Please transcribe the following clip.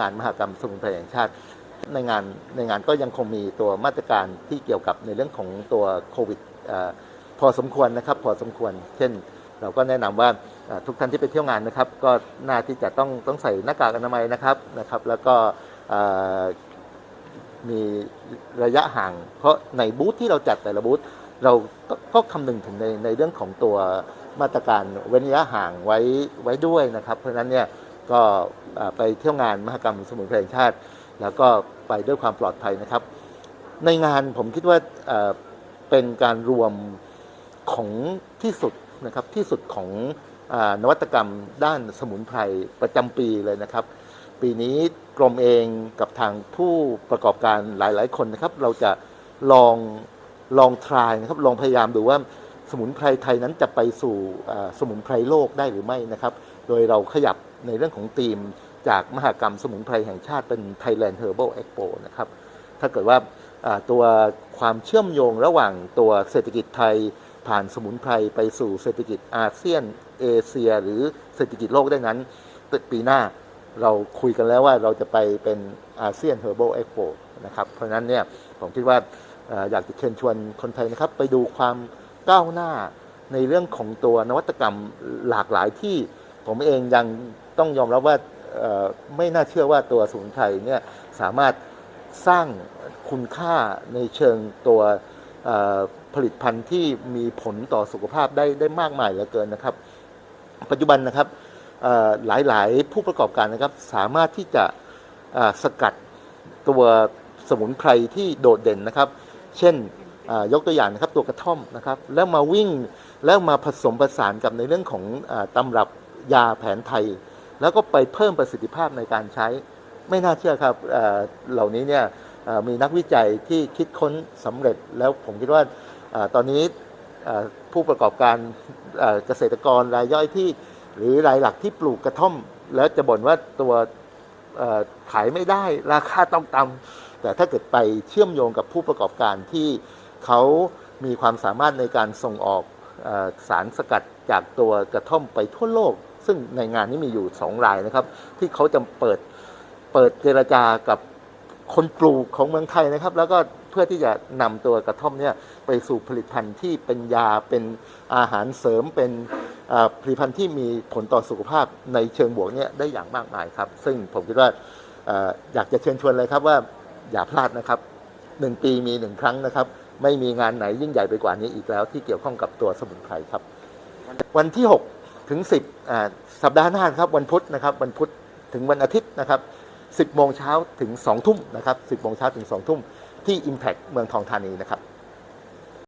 งานมหกรรมสุนไพรแห่งชาติ ในงานในงานก็ยังคงมีตัวมาตรการที่เกี่ยวกับในเรื่องของตัวโควิดพอสมควรนะครับพอสมควร เช่น เราก็แนะนำว่าทุกท่านที่ไปเที่ยวงานนะครับ ก็น่าที่จะต้องต้องใส่หน้ากากอนามัยนะครับนะครับ แล้วก็มีระยะห่าง เพราะในบูธที่เราจัดแต่ละบูธเราก็ก็คำนึงถึงในในเรื่องของตัวมาตรการเว้นระยะห่างไว้ไว้ด้วยนะครับ เพราะฉะนั้นเนี่ย ก็ไปเที่ยวงานมหกรรมสมุนไพรแห่งชาติ แล้วก็ไปด้วยความปลอดภัยนะครับ ในงานผมคิดว่าเป็นการรวมของที่สุดนะครับที่สุดของอนวัตกรรมด้านสมุนไพรประจำปีเลยนะครับ ปีนี้กรมเองกับทางผู้ประกอบการหลาย ๆ คนนะครับ เราจะลองลองทรายนะครับลองพยายามดูว่าสมุนไพรไทยนั้นจะไปสู่สมุนไพรโลกได้หรือไม่นะครับ โดยเราขยับ ในเรื่องของธีมจากมหกรรมสมุนไพรแห่งชาติเป็น Thailand Herbal Expo นะครับ ถ้าเกิดว่าตัวความเชื่อมโยงระหว่างตัวเศรษฐกิจไทยผ่านสมุนไพรไปสู่เศรษฐกิจอาเซียนเอเชีย หรือเศรษฐกิจโลกได้นั้นปีหน้าเราคุยกันแล้วว่าเราจะไปเป็นอาเซียน Herbal Expo นะครับ เพราะนั้นเนี่ยผมคิดว่าอยากจะเชิญชวนคนไทยนะครับ ไปดูความก้าวหน้าในเรื่องของตัวนวัตกรรมหลากหลายที่ ผมเองยังต้องยอมรับว่าไม่น่าเชื่อว่าตัวสมุนไพรเนี่ยสามารถสร้างคุณค่าในเชิงตัวผลิตภัณฑ์ที่มีผลต่อสุขภาพได้ได้มากมายเหลือเกินนะครับ ปัจจุบันนะครับหลายๆผู้ประกอบการนะครับสามารถที่จะสกัดตัวสมุนไพรที่โดดเด่นนะครับ เช่นยกตัวอย่างนะครับตัวกระท่อมนะครับ แล้วมาวิ่งแล้วมาผสมผสานกับในเรื่องของอตำรับ ยาแผนไทย แล้วก็ไปเพิ่มประสิทธิภาพในการใช้ ไม่น่าเชื่อครับเหล่านี้เนี่ยมีนักวิจัยที่คิดค้นสำเร็จแล้วผมคิดว่าตอนนี้ผู้ประกอบการเกษตรกรรายย่อยที่ หรือรายหลักที่ปลูกกระท่อม แล้วจะบ่นว่าตัวขายไม่ได้ราคาต้องต่ำแต่ถ้าเกิดไปเชื่อมโยงกับผู้ประกอบการที่เขามีความสามารถในการส่งออกอสารสกัดจากตัวกระท่อมไปทั่วโลก ซึ่งในงานนี้มีอยู่สองรายนะครับ ที่เขาจะเปิดเปิดเจรจากับคนปลูกของเมืองไทยนะครับ แล้วก็เพื่อที่จะนำตัวกระท่อมเนี่ยไปสู่ผลิตภัณฑ์ที่เป็นยาเป็นอาหารเสริมเป็นผลิตภัณฑ์ที่มีผลต่อสุขภาพในเชิงบวกเนี่ยได้อย่างมากมายครับ ซึ่งผมคิดว่าเอ่ออยากจะเชิญชวนเลยครับว่าอย่าพลาดนะครับหนึ่งปีมีหนึ่งครั้งนะครับ ไม่มีงานไหนยิ่งใหญ่ไปกว่านี้อีกแล้วที่เกี่ยวข้องกับตัวสมุนไพรครับ วันที่ 6 ถึง 10สัปดาห์หน้าครับวันพุธนะครับวันพุธถึงวันอาทิตย์นะครับ10โมงเช้าถึง2ทุ่มนะครับ10โมงเช้าถึง2ทุ่มที่ Impact เมืองทองธานีนะครับ